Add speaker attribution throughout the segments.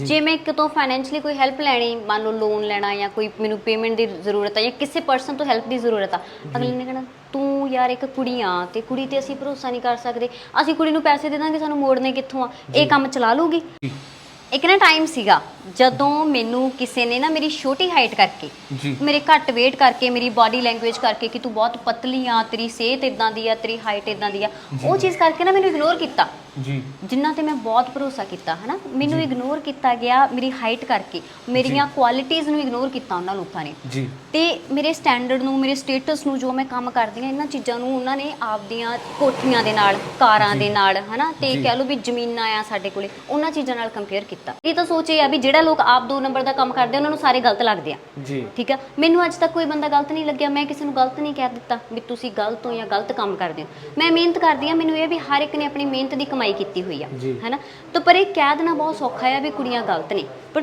Speaker 1: ਜੇ। ਮੈਂ ਇੱਕ ਤੋਂ ਫਾਈਨੈਂਸ਼ਲੀ ਕੋਈ ਹੈਲਪ ਲੈਣੀ ਮੰਨ ਲਓ ਲੋਨ ਲੈਣਾ ਜਾਂ ਕੋਈ ਮੈਨੂੰ ਪੇਮੈਂਟ ਦੀ ਜ਼ਰੂਰਤ ਹੈ ਜਾਂ ਕਿਸੇ ਪਰਸਨ ਤੋਂ ਹੈਲਪ ਦੀ ਜ਼ਰੂਰਤ ਆ ਅਗਲੇ ਨੇ ਕਹਿਣਾ ਤੂੰ ਯਾਰ ਇੱਕ ਕੁੜੀ ਆ ਤੇ ਕੁੜੀ ਤੇ ਅਸੀਂ ਭਰੋਸਾ ਨਹੀਂ ਕਰ ਸਕਦੇ। ਅਸੀਂ ਕੁੜੀ ਨੂੰ ਪੈਸੇ ਦੇ ਦਾਂਗੇ ਸਾਨੂੰ ਮੋੜਨੇ ਕਿੱਥੋਂ ਆ? ਇਹ ਕੰਮ ਚਲਾ ਲੂਗੀ ਇੱਕ ਨਾ ਟਾਈਮ ਸੀਗਾ ਜਦੋਂ ਮੈਨੂੰ ਕਿਸੇ ਨੇ ਨਾ ਮੇਰੀ ਛੋਟੀ ਹਾਈਟ ਕਰਕੇ ਮੇਰੇ ਘੱਟ weight ਕਰਕੇ ਮੇਰੀ ਬਾਡੀ ਲੈਂਗੁਏਜ ਕਰਕੇ ਕਿ ਤੂੰ ਬਹੁਤ ਪਤਲੀ ਆ ਤੇਰੀ ਸਿਹਤ ਇਦਾਂ ਦੀ ਆ ਤੇਰੀ ਹਾਈਟ ਇਦਾਂ ਦੀ ਆ ਉਹ ਚੀਜ਼ ਕਰਕੇ ਨਾ ਮੈਨੂੰ ਇਗਨੋਰ ਕੀਤਾ।
Speaker 2: ਜੀ।
Speaker 1: ਜਿਨ੍ਹਾਂ ਤੇ ਮੈਂ ਬਹੁਤ ਭਰੋਸਾ ਕੀਤਾ ਹਨਾ? ਮੈਨੂੰ ਇਗਨੋਰ ਕੀਤਾ ਗਿਆ ਮੇਰੀ ਹਾਈਟ ਕਰਕੇ। ਮੇਰੀਆਂ ਕੁਆਲਿਟੀਆਂ ਨੂੰ ਇਗਨੋਰ ਕੀਤਾ ਉਹਨਾਂ ਲੋਕਾਂ ਨੇ।
Speaker 2: ਜੀ।
Speaker 1: ਤੇ ਮੇਰੇ ਸਟੈਂਡਰਡ ਨੂੰ ਮੇਰੇ ਸਟੇਟਸ ਨੂੰ ਜੋ ਮੈਂ ਕੰਮ ਕਰਦੀ ਹਾਂ ਇਹਨਾਂ ਚੀਜ਼ਾਂ ਨੂੰ ਉਹਨਾਂ ਨੇ ਆਪਦੀਆਂ ਕੋਠੀਆਂ ਦੇ ਨਾਲ ਕਾਰਾਂ ਦੇ ਨਾਲ ਹਨਾ? ਤੇ। ਕਹਿ ਲਓ ਵੀ ਜ਼ਮੀਨਾਂ ਆ ਸਾਡੇ ਕੋਲੇ ਉਹਨਾਂ ਚੀਜ਼ਾਂ ਨਾਲ ਕੰਪੇਅਰ ਕੀਤਾ। ਇਹ ਤਾਂ ਸੋਚ ਇਹ ਆ ਵੀ ਜਿਹੜਾ ਲੋਕ ਆਪ ਦੋ ਨੰਬਰ ਦਾ ਕੰਮ ਕਰਦੇ ਆ ਉਹਨਾਂ ਨੂੰ ਸਾਰੇ ਗਲਤ ਲੱਗਦੇ ਆ।
Speaker 2: ਜੀ।
Speaker 1: ਠੀਕ ਹੈ ਮੈਨੂੰ ਅੱਜ ਤੱਕ ਕੋਈ ਬੰਦਾ ਗਲਤ ਨਹੀਂ ਲੱਗਿਆ। ਮੈਂ ਕਿਸੇ ਨੂੰ ਗਲਤ ਨਹੀਂ ਕਹਿ ਦਿੱਤਾ ਵੀ ਤੁਸੀਂ ਗਲਤ ਹੋ ਜਾਂ ਗਲਤ ਕੰਮ ਕਰਦੇ ਹੋ। ਮੈਂ ਮਿਹਨਤ ਕਰਦੀ ਹਾਂ। ਮੈਨੂੰ ਇਹ ਵੀ ਹਰ ਇੱਕ ਨੇ ਆਪਣੀ ਮਿਹਨਤ ਦੀ ਕਮਾਈ ਕੀਤੀ ਹੋਈ ਆ
Speaker 2: ਜੀ।
Speaker 1: ਹੈਨਾ? ਤਾਂ ਪਰ ਇਹ ਕਹਿ ਦੇਣਾ ਬਹੁਤ ਸੌਖਾ ਆ ਵੀ ਕੁੜੀਆਂ ਗਲਤ ਨੇ। ਪਰ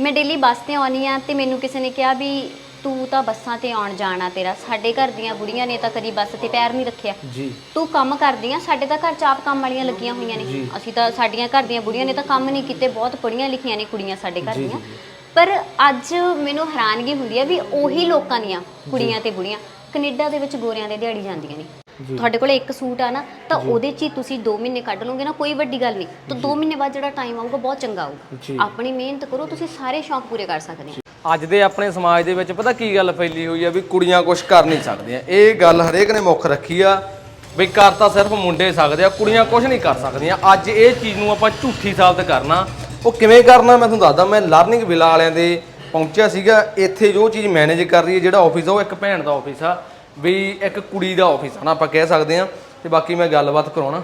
Speaker 1: ਮੈਂ ਡੇਲੀ ਬੱਸ ਤੇ ਆਉਣੀ ਆ ਤੇ ਮੈਨੂੰ ਕਿਸੇ ਨੇ ਕਿਹਾ ਵੀ ਤੂੰ ਤਾਂ ਬੱਸਾਂ ਤੇ ਆਉਣ ਜਾਣਾ ਤੇਰਾ ਸਾਡੇ ਘਰ ਦੀਆਂ ਬੁੜੀਆਂ ਨੇ ਤਾਂ ਕਦੀ ਬੱਸ ਤੇ ਪੈਰ ਨਹੀਂ ਰੱਖਿਆ।
Speaker 2: ਜੀ।
Speaker 1: ਤੂੰ ਕੰਮ ਕਰਦੀ ਆ ਸਾਡੇ ਤਾਂ ਘਰ ਚ ਆਪ ਕੰਮ ਵਾਲੀਆਂ ਲੱਗੀਆਂ ਹੋਈਆਂ ਨੇ।
Speaker 2: ਜੀ।
Speaker 1: ਅਸੀਂ ਤਾਂ ਸਾਡੀਆਂ ਘਰ ਦੀਆਂ ਬੁੜੀਆਂ ਨੇ ਤਾਂ ਕੰਮ ਨਹੀਂ ਕੀਤੇ ਬਹੁਤ ਪੜੀਆਂ ਲਿਖੀਆਂ ਨੇ ਕੁੜੀਆਂ ਸਾਡੇ ਘਰ
Speaker 2: ਜੀ,
Speaker 1: ਦੀਆਂ।
Speaker 2: ਜੀ, ਜੀ।
Speaker 1: ਪਰ ਅੱਜ ਮੈਨੂੰ ਹੈਰਾਨਗੀ ਹੁੰਦੀ ਆ ਵੀ ਉਹੀ ਲੋਕਾਂ ਦੀਆਂ ਕੁੜੀਆਂ ਤੇ ਬੁੜੀਆਂ। ਕੈਨੇਡਾ ਦੇ ਵਿੱਚ ਗੋਰਿਆਂ ਦੇ ਦਿਹਾੜੀ ਜਾਂਦੀਆਂ ਨੇ। ਤੁਹਾਡੇ ਕੋਲ ਇੱਕ ਸੂਟ ਆ ਨਾ ਤਾਂ ਉਹਦੇ 'ਚ ਹੀ ਤੁਸੀਂ 2 ਮਹੀਨੇ ਕੱਢ ਲਓਗੇ ਨਾ ਕੋਈ ਵੱਡੀ ਗੱਲ ਨਹੀਂ। ਤਾਂ 2 ਮਹੀਨੇ ਬਾਅਦ ਜਿਹੜਾ ਟਾਈਮ ਆਊਗਾ ਬਹੁਤ ਚੰਗਾ। ਆਊਗਾ। ਆਪਣੀ ਮਿਹਨਤ ਕਰੋ ਤੁਸੀਂ ਸਾਰੇ ਸ਼ੌਂਕ ਪੂਰੇ ਕਰ ਸਕਦੇ ਹੋ।
Speaker 2: ਅੱਜ ਦੇ ਆਪਣੇ ਸਮਾਜ ਦੇ ਵਿੱਚ ਪਤਾ ਕੀ ਗੱਲ ਫੈਲੀ ਹੋਈ ਆ ਵੀ ਕੁੜੀਆਂ ਕੁਝ ਕਰ ਨਹੀਂ ਸਕਦੀਆਂ। ਇਹ ਗੱਲ ਹਰੇਕ ਨੇ ਮੁੱਖ ਰੱਖੀ ਆ ਵੀ ਕਰ ਤਾਂ ਸਿਰਫ ਮੁੰਡੇ ਸਕਦੇ ਆ ਕੁੜੀਆਂ ਕੁਝ ਨਹੀਂ ਕਰ ਸਕਦੀਆਂ। ਅੱਜ ਇਹ ਚੀਜ਼ ਨੂੰ ਆਪਾਂ ਝੂਠੀ ਸਾਬਤ ਕਰਨਾ ਉਹ ਕਿਵੇਂ ਕਰਨਾ ਮੈਂ ਤੁਹਾਨੂੰ ਦੱਸਦਾ। ਮੈਂ ਲਰਨਿੰਗ ਵਿਲਾ ਵਾਲਿਆਂ ਦੇ ਪਹੁੰਚਿਆ ਸੀਗਾ ਇੱਥੇ ਜੋ ਚੀਜ਼ ਮੈਨੇਜ ਕਰ ਰਹੀ ਹੈ ਜਿਹੜਾ ਆਫਿਸ ਆ ਉਹ ਇੱਕ ਭੈਣ ਦਾ ਆਫਿਸ ਆ ਵੀ ਇੱਕ ਕੁੜੀ ਦਾ ਆਫਿਸ ਆ ਨਾ ਆਪਾਂ ਕਹਿ ਸਕਦੇ ਆ ਤੇ ਬਾਕੀ ਮੈਂ ਗੱਲਬਾਤ ਕਰਾਉਣਾ।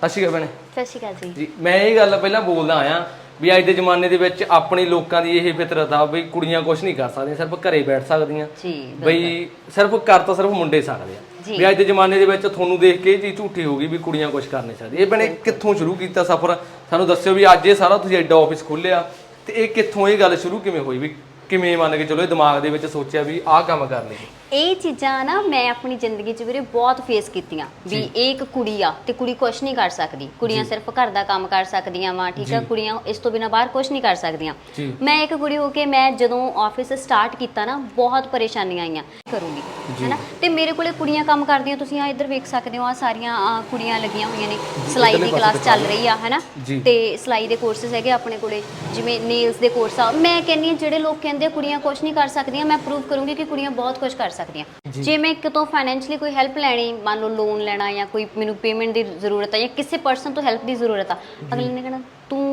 Speaker 2: ਸਤਿ ਸ਼੍ਰੀ ਅਕਾਲ ਭੈਣੇ।
Speaker 1: ਸਤਿ ਸ਼੍ਰੀ ਅਕਾਲ ਜੀ।
Speaker 2: ਜੀ ਮੈਂ ਇਹ ਗੱਲ ਪਹਿਲਾਂ ਬੋਲਦਾ ਆਇਆ ਵੀ ਅੱਜ ਦੇ ਜ਼ਮਾਨੇ ਦੇ ਵਿੱਚ ਆਪਣੀ ਲੋਕਾਂ ਦੀ ਇਹ ਫਿਤਰਤ ਆ ਵੀ ਕੁੜੀਆਂ ਕੁਝ ਨਹੀਂ ਕਰ ਸਕਦੀਆਂ ਸਿਰਫ ਘਰੇ ਬੈਠ ਸਕਦੀਆਂ।
Speaker 1: ਜੀ
Speaker 2: ਬਈ ਸਿਰਫ ਕਰ ਤਾਂ ਸਿਰਫ ਮੁੰਡੇ ਸਕਦੇ ਆ।
Speaker 1: ਜੀ।
Speaker 2: ਵੀ ਅੱਜ ਦੇ ਜ਼ਮਾਨੇ ਦੇ ਵਿੱਚ ਤੁਹਾਨੂੰ ਦੇਖ ਕੇ ਇਹ ਚੀਜ਼ ਝੂਠੀ ਹੋ ਗਈ ਵੀ ਕੁੜੀਆਂ ਕੁਝ ਕਰ ਨਹੀਂ ਸਕਦੀਆਂ। ਇਹ ਬਣੇ ਕਿੱਥੋਂ ਸ਼ੁਰੂ ਕੀਤਾ ਸਫ਼ਰ? ਸਾਨੂੰ ਦੱਸਿਓ ਵੀ ਅੱਜ ਇਹ ਸਾਰਾ ਤੁਸੀਂ ਐਡਾ ਆਫਿਸ ਖੋਲਿਆ ਤੇ ਇਹ ਕਿੱਥੋਂ ਇਹ ਗੱਲ ਸ਼ੁਰੂ ਕਿਵੇਂ ਹੋਈ ਵੀ ਕਿਵੇਂ ਮੰਨ ਕੇ ਚਲੋ ਇਹ ਦਿਮਾਗ ਦੇ ਵਿੱਚ ਸੋਚਿਆ ਵੀ ਆਹ ਕੰਮ ਕਰ ਲਈਏ
Speaker 1: ਇਹ ਚੀਜ਼ਾਂ ਨਾ ਮੈਂ ਆਪਣੀ ਜ਼ਿੰਦਗੀ 'ਚ ਵੀਰੇ ਬਹੁਤ ਫੇਸ ਕੀਤੀਆਂ ਵੀ ਇਹ ਇੱਕ ਕੁੜੀ ਆ ਤੇ ਕੁੜੀ ਕੁਝ ਨਹੀਂ ਕਰ ਸਕਦੀ। ਕੁੜੀਆਂ ਸਿਰਫ ਘਰ ਦਾ ਕੰਮ ਕਰ ਸਕਦੀਆਂ ਵਾ ਠੀਕ ਆ। ਕੁੜੀਆਂ ਇਸ ਤੋਂ ਬਿਨਾ ਬਾਹਰ ਕੁਝ ਨਹੀਂ ਕਰ ਸਕਦੀਆਂ। ਮੈਂ ਇੱਕ ਕੁੜੀ ਹੋ ਕੇ ਮੈਂ ਜਦੋਂ ਆਫਿਸ ਸਟਾਰਟ ਕੀਤਾ ਨਾ ਬਹੁਤ ਪਰੇਸ਼ਾਨੀਆਂ ਆਈਆਂ ਕਰੂੰਗੀ ਹੈਨਾ? ਤੇ ਮੇਰੇ ਕੋਲੇ ਕੁੜੀਆਂ ਕੰਮ ਕਰਦੀਆਂ ਤੁਸੀਂ ਆ ਇੱਧਰ ਵੇਖ ਸਕਦੇ ਹੋ ਆ ਸਾਰੀਆਂ ਕੁੜੀਆਂ ਲੱਗੀਆਂ ਹੋਈਆਂ ਨੇ। ਸਿਲਾਈ ਦੀ ਕਲਾਸ ਚੱਲ। ਰਹੀ ਆ ਹੈਨਾ। ਤੇ ਸਿਲਾਈ ਦੇ ਕੋਰਸਸ ਹੈਗੇ ਆਪਣੇ ਕੋਲੇ ਜਿਵੇਂ ਨੇਲਸ ਦੇ ਕੋਰਸ ਆ। ਮੈਂ ਕਹਿੰਨੀ ਜਿਹੜੇ ਲੋਕ ਕਹਿੰਦੇ ਕੁੜੀਆਂ ਕੁਝ ਨਹੀਂ ਕਰ ਸਕਦੀਆਂ ਮੈਂ ਪ੍ਰੂਵ ਕਰੂੰਗੀ ਕਿ ਕੁੜੀਆਂ ਬਹੁਤ ਕੁਝ ਕਰ ਸਕਦੀਆਂ।
Speaker 2: ਜੀ।
Speaker 1: ਜੇ ਮੈਂ ਇੱਕ ਤੋਂ ਫਾਈਨੈਂਸ਼ਲੀ ਕੋਈ ਹੈਲਪ ਲੈਣੀ ਮੰਨ ਲਓ ਲੋਨ ਲੈਣਾ ਜਾਂ ਕੋਈ ਮੈਨੂੰ ਪੇਮੈਂਟ ਦੀ ਜ਼ਰੂਰਤ ਹੈ ਜਾਂ ਕਿਸੇ ਪਰਸਨ ਤੋਂ ਹੈਲਪ ਦੀ ਜ਼ਰੂਰਤ ਆ ਅਗਲੇ ਨੇ ਕਹਿਣਾ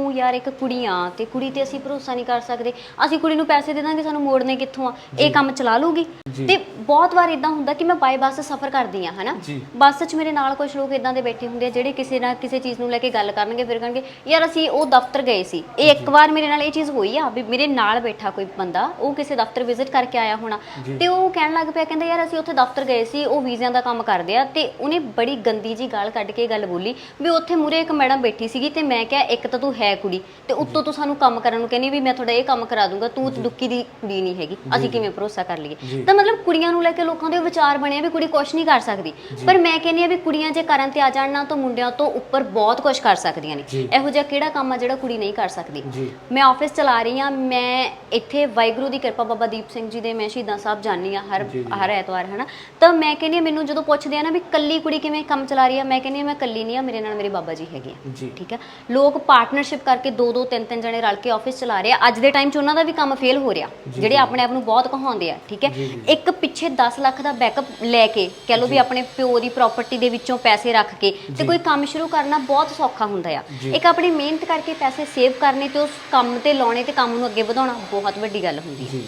Speaker 1: ਤੂੰ ਯਾਰ ਇੱਕ ਕੁੜੀ ਆ ਤੇ ਕੁੜੀ ਤੇ ਅਸੀਂ ਭਰੋਸਾ ਨਹੀਂ ਕਰ ਸਕਦੇ। ਅਸੀਂ ਕੁੜੀ ਨੂੰ ਪੈਸੇ ਦੇ ਦਾਂਗੇ ਸਾਨੂੰ ਮੋੜਨੇ ਕਿੱਥੋਂ ਆ? ਇਹ ਕੰਮ ਚਲਾ ਲੂਗੀ। ਤੇ ਬਹੁਤ ਵਾਰ ਇਦਾਂ ਹੁੰਦਾ ਕਿ ਮੈਂ ਬਾਈ ਬੱਸ ਸਫ਼ਰ ਕਰਦੀ ਆ ਹਨਾ। ਬੱਸ 'ਚ ਮੇਰੇ ਨਾਲ ਕੁਝ ਲੋਕ ਇਦਾਂ ਦੇ ਬੈਠੇ ਹੁੰਦੇ ਆ ਜਿਹੜੇ ਕਿਸੇ ਨਾ ਕਿਸੇ ਚੀਜ਼ ਨੂੰ ਲੈ ਕੇ ਗੱਲ ਕਰਨਗੇ ਫਿਰ ਕਹਿਣਗੇ ਯਾਰ ਅਸੀਂ ਉਹ ਦਫ਼ਤਰ ਗਏ ਸੀ। ਇਹ ਇੱਕ ਵਾਰ ਮੇਰੇ ਨਾਲ ਇਹ ਚੀਜ਼ ਹੋਈ ਆ ਵੀ ਮੇਰੇ ਨਾਲ ਬੈਠਾ ਕੋਈ ਬੰਦਾ ਉਹ ਕਿਸੇ ਦਫ਼ਤਰ ਵਿਜ਼ਿਟ ਕਰਕੇ ਆਇਆ ਹੋਣਾ। ਤੇ ਉਹ ਕਹਿਣ ਲੱਗ ਪਿਆ ਕਹਿੰਦਾ ਯਾਰ ਅਸੀਂ ਉੱਥੇ ਦਫ਼ਤਰ ਗਏ ਸੀ ਉਹ ਵੀਜ਼ਿਆਂ ਦਾ ਕੰਮ ਕਰਦੇ ਆ। ਤੇ ਉਹਨੇ ਬੜੀ ਗੰਦੀ ਜੀ ਗਾਲ ਕੱਢ ਕੇ ਗੱਲ ਬੋਲੀ ਵੀ ਉੱਥੇ ਮੂਰੇ ਇੱਕ ਮੈਡਮ ਬੈਠੀ ਸੀਗੀ ਤੇ ਮੈਂ ਕਿਹਾ ਇੱਕ ਤਾਂ ਤੂੰ ਹੈ ਕੁੜੀ ਤੇ ਉੱਤੋਂ ਤੂੰ ਸਾਨੂੰ ਕੰਮ ਕਰਨ ਨੂੰ ਕਹਿੰਦੀ ਵੀ ਮੈਂ ਤੁਹਾਡਾ ਇਹ ਕੰਮ ਕਰਾ ਦੂੰਗਾ ਤੂੰ ਤਾਂ ਦੁੱਕੀ ਦੀ ਕੁੜੀ ਨਹੀਂ ਹੈਗੀ ਅਸੀਂ ਕਿਵੇਂ ਭਰੋਸਾ ਕਰ। ਲਈਏ? ਤਾਂ ਮਤਲਬ ਕੁੜੀਆਂ ਨੂੰ ਲੈ ਕੇ ਲੋਕਾਂ ਦੇ ਵਿਚਾਰ ਬਣੇ ਆ ਵੀ ਕੁੜੀ ਕੁਝ ਨਹੀਂ ਕਰ ਸਕਦੀ। ਪਰ ਮੈਂ ਕਹਿੰਦੀ ਆ ਵੀ ਕੁੜੀਆਂ ਜੇ ਕਰਨ ਤੇ ਆ ਜਾਣ ਨਾ ਤਾਂ ਮੁੰਡਿਆਂ ਤੋਂ ਉੱਪਰ ਬਹੁਤ ਕੁਝ ਕਰ ਸਕਦੀਆਂ ਨੇ। ਇਹੋ ਜਿਹਾ ਕਿਹੜਾ ਕੰਮ ਆ ਜਿਹੜਾ ਕੁੜੀ ਨਹੀਂ ਕਰ ਸਕਦੀ? ਮੈਂ ਆਫਿਸ ਚਲਾ ਰਹੀ ਆ ਮੈਂ ਇੱਥੇ ਵਾਹਿਗੁਰੂ ਦੀ ਕਿਰਪਾ ਬਾਬਾ ਦੀਪ ਸਿੰਘ ਜੀ ਦੇ ਮੈਂ ਸ਼ਹੀਦਾਂ ਸਾਹਿਬ ਜਾਣੀ ਆ ਹਰ। ਹਰ ਐਤਵਾਰ ਹਨਾ? ਤਾਂ ਮੈਂ ਕਹਿੰਦੀ ਆ ਮੈਨੂੰ ਜਦੋਂ ਪੁੱਛਦੇ ਆ ਨਾ ਵੀ ਕੱਲੀ ਕੁੜੀ ਕਿਵੇਂ ਕੰਮ ਚਲਾ ਰਹੀ ਆ ਮੈਂ ਕਹਿੰਦੀ ਆ ਮੈਂ ਕੱਲੀ ਨਹੀਂ ਆ ਮੇਰੇ ਨਾਲ ਮੇਰੇ ਬਾਬਾ ਜੀ ਹੈਗੇ ਆ। ਠੀਕ ਹੈ ਲੋਕ ਪਾਰਟਨਰਸ਼ਿਪ ਕਰਕੇ ਦੋ ਦੋ ਤਿੰਨ ਤਿੰਨ ਜਣੇ ਰਲ ਕੇ ਆਫਿਸ ਚਲਾ ਰਹੇ ਆ ਅੱਜ ਦੇ ਟਾਈਮ 'ਚ ਉਹਨਾਂ ਦਾ ਵੀ ਕੰਮ ਫੇਲ ਹੋ ਰਿਹਾ ਜਿਹੜੇ। ਆਪਣੇ ਆਪ ਨੂੰ ਬਹੁਤ ਕਹਾਉਂਦੇ ਆ ਠੀਕ ਹੈ। ਇੱਕ ਪਿੱਛੇ 10 ਲੱਖ ਦਾ ਬੈਕਅਪ ਲੈ ਕੇ ਕਹਿ ਲਓ ਵੀ ਆਪਣੇ ਪਿਓ ਦੀ ਪ੍ਰਾਪਰਟੀ ਦੇ ਵਿੱਚੋਂ ਪੈਸੇ ਰੱਖ ਕੇ ਤੇ। ਕੋਈ ਕੰਮ ਸ਼ੁਰੂ ਕਰਨਾ ਬਹੁਤ ਸੌਖਾ ਹੁੰਦਾ ਆ। ਇੱਕ ਆਪਣੀ ਮਿਹਨਤ ਕਰਕੇ ਪੈਸੇ ਸੇਵ ਕਰਨੇ ਤੇ ਉਸ ਕੰਮ ਤੇ ਲਾਉਣੇ ਤੇ ਕੰਮ ਨੂੰ ਅੱਗੇ ਵਧਾਉਣਾ ਬਹੁਤ ਵੱਡੀ ਗੱਲ ਹੁੰਦੀ ਹੈ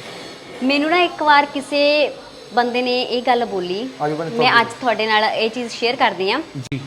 Speaker 1: ਮੈਨੂੰ ਨਾ ਇੱਕ ਵਾਰ ਕਿਸੇ ਬੰਦੇ ਨੇ ਇਹ ਗੱਲ ਬੋਲੀ ਮੈਂ। ਅੱਜ ਤੁਹਾਡੇ ਨਾਲ ਇਹ ਚੀਜ਼ ਸ਼ੇਅਰ ਕਰਦੀ ਆ
Speaker 2: ਜੀ